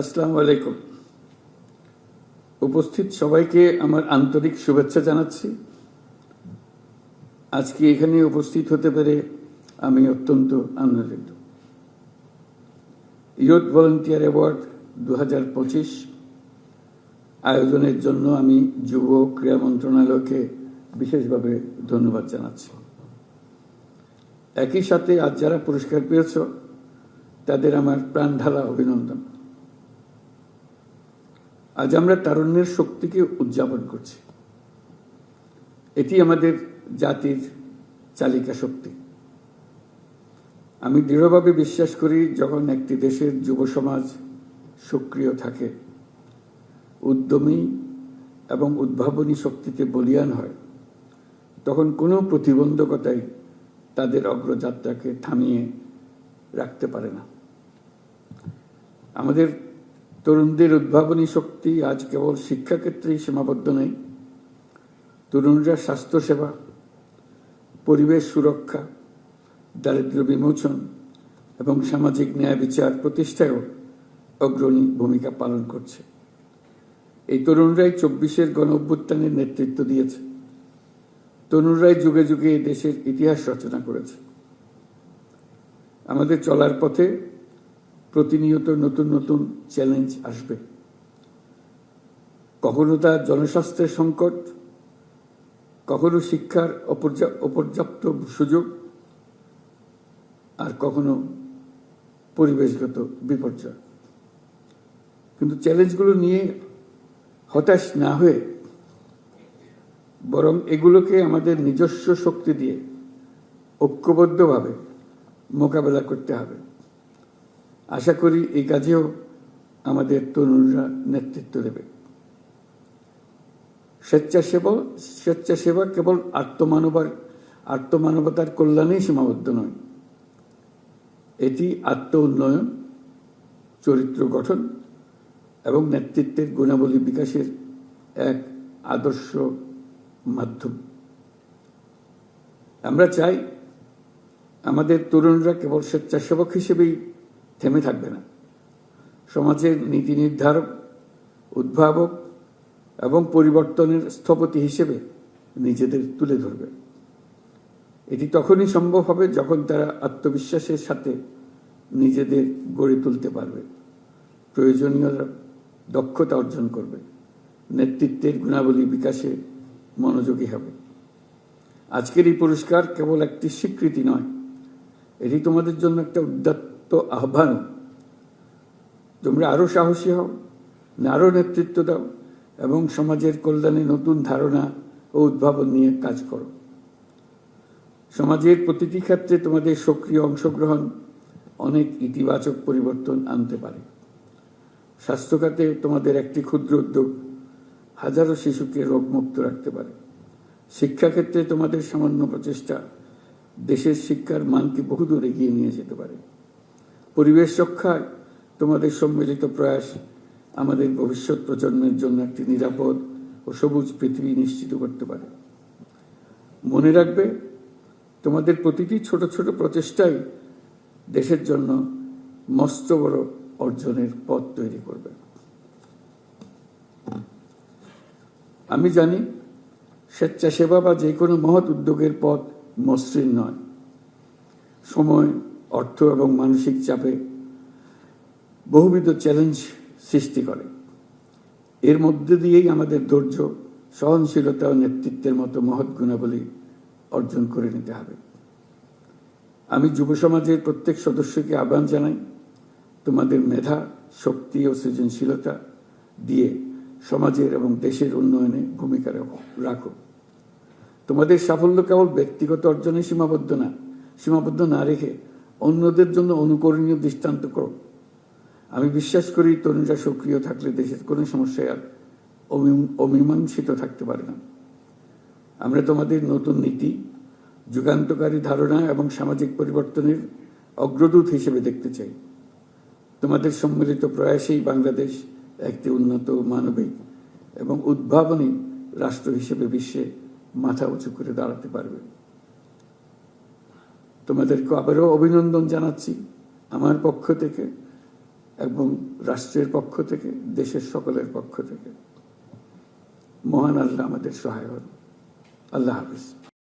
আসসালামু আলাইকুম। উপস্থিত সবাইকে আমার আন্তরিক শুভেচ্ছা জানাচ্ছি। আজকে এখানে উপস্থিত হতে পেরে আমি অত্যন্ত আনন্দিত। ইয়ুথ ভলেন্টিয়ার অ্যাওয়ার্ড দু হাজার পঁচিশ আয়োজনের জন্য আমি যুব ক্রীড়া মন্ত্রণালয়কে বিশেষভাবে ধন্যবাদ জানাচ্ছি। একই সাথে আজ যারা পুরস্কার পেয়েছ, তাদের আমার প্রাণঢালা অভিনন্দন। আজ আমরা তারুণ্যের শক্তিকে উদযাপন করছি। এটি আমাদের জাতির চালিকা শক্তি। আমি দৃঢ়ভাবে বিশ্বাস করি, যখন একটি দেশের যুব সমাজ সক্রিয় থাকে, উদ্যমী এবং উদ্ভাবনী শক্তিতে বলিয়ান হয়, তখন কোনো প্রতিবন্ধকতাই তাদের অগ্রযাত্রাকে থামিয়ে রাখতে পারে না। আমাদের তরুণদের উদ্ভাবনী শক্তি আজ কেবল শিক্ষাক্ষেত্রেই সীমাবদ্ধ নেই তরুণরা স্বাস্থ্যসেবা, পরিবেশ সুরক্ষা দারিদ্র বিমোচন এবং সামাজিক ন্যায় বিচার প্রতিষ্ঠায়ও অগ্রণী ভূমিকা পালন করছে। এই তরুণরাই চব্বিশের গণ অভ্যুত্থানের নেতৃত্ব দিয়েছে। তরুণরাই যুগে যুগে দেশের ইতিহাস রচনা করেছে। আমাদের চলার পথে প্রতিনিয়ত নতুন নতুন চ্যালেঞ্জ আসবে। কখনো তা জনস্বাস্থ্যের সংকট, কখনো শিক্ষার অপর্যাপ্ত সুযোগ, আর কখনো পরিবেশগত বিপর্যয়। কিন্তু চ্যালেঞ্জগুলো নিয়ে হতাশ না হয়ে বরং এগুলোকে আমাদের নিজস্ব শক্তি দিয়ে ঐক্যবদ্ধভাবে মোকাবেলা করতে হবে। আশা করি এই কাজেও আমাদের তরুণরা নেতৃত্ব দেবে। স্বেচ্ছাসেবা স্বেচ্ছাসেবা কেবল আত্মমানবার, আত্মমানবতার কল্যাণেই সীমাবদ্ধ নয়। এটি আত্ম উন্নয়ন, চরিত্র গঠন এবং নেতৃত্বের গুণাবলী বিকাশের এক আদর্শ মাধ্যম। আমরা চাই আমাদের তরুণরা কেবল স্বেচ্ছাসেবক হিসেবেই থেমে থাকবে না। সমাজের নীতি নির্ধারক উদ্ভাবক এবং পরিবর্তনের স্থপতি হিসেবে নিজেদের তুলে ধরবে। এটি তখনই সম্ভব হবে যখন তারা আত্মবিশ্বাসের সাথে নিজেদের গড়ে তুলতে পারবে। প্রয়োজনীয় দক্ষতা অর্জন করবে। নেতৃত্বের গুণাবলী বিকাশে মনোযোগী হবে। আজকের এই পুরস্কার কেবল একটি স্বীকৃতি নয়, এটি তোমাদের জন্য একটা উদ্যত্ত আহ্বান। তোমরা আরও সাহসী হও, আরও নেতৃত্ব দাও এবং সমাজের কল্যাণে নতুন ধারণা ও উদ্ভাবন নিয়ে কাজ করো। সমাজের প্রতিটি ক্ষেত্রে তোমাদের সক্রিয় অংশগ্রহণ অনেক ইতিবাচক পরিবর্তন আনতে পারে। স্বাস্থ্য খাতে তোমাদের একটি ক্ষুদ্র উদ্যোগ হাজারো শিশুকে রোগমুক্ত রাখতে পারে। শিক্ষাক্ষেত্রে তোমাদের সামান্য প্রচেষ্টা দেশের শিক্ষার মানকে বহুদূর এগিয়ে নিয়ে যেতে পারে। পরিবেশ রক্ষায় তোমাদের সম্মিলিত প্রয়াস, আমাদের ভবিষ্যৎ প্রজন্মের জন্য একটি নিরাপদ ও সবুজ পৃথিবী নিশ্চিত করতে পারে। মনে রাখবে, তোমাদের প্রতিটি ছোট ছোট প্রচেষ্টাই দেশের জন্য মস্ত বড় অর্জনের পথ তৈরি করবে। আমি জানি, স্বেচ্ছাসেবা বা যে কোনো মহৎ উদ্যোগের পথ মসৃণ নয়। সময় অর্থ এবং মানসিক চাপে বহুবিধ চ্যালেঞ্জ সৃষ্টি করে। এর মধ্যে দিয়েই আমাদের ধৈর্য, সহনশীলতা ও নেতৃত্বের মতো মহৎ গুণাবলী অর্জন করে নিতে হবে। আমি যুব সমাজের প্রত্যেক সদস্যকে আহ্বান জানাই, তোমাদের মেধা, শক্তি ও সৃজনশীলতা দিয়ে সমাজের এবং দেশের উন্নয়নে ভূমিকা রাখো। তোমাদের সাফল্য কেবল ব্যক্তিগত অর্জনে সীমাবদ্ধ না সীমাবদ্ধ না রেখে অন্যদের জন্য অনুকরণীয় দৃষ্টান্ত করো। আমি বিশ্বাস করি তরুণরা সক্রিয় থাকলে দেশের কোনো সমস্যায় আর অমীমাংসিত থাকতে পারে না। আমরা তোমাদের নতুন নীতি, যুগান্তকারী ধারণা এবং সামাজিক পরিবর্তনের অগ্রদূত হিসেবে দেখতে চাই। তোমাদের সম্মিলিত প্রয়াসেই বাংলাদেশ একটি উন্নত মানবিক এবং উদ্ভাবনী রাষ্ট্র হিসেবে বিশ্বে মাথা উঁচু করে দাঁড়াতে পারবে। তোমাদেরকে আবারও অভিনন্দন জানাচ্ছি আমার পক্ষ থেকে এবং রাষ্ট্রের পক্ষ থেকে, দেশের সকলের পক্ষ থেকে। মহান আল্লাহ আমাদের সহায় হন আল্লাহ হাফিজ।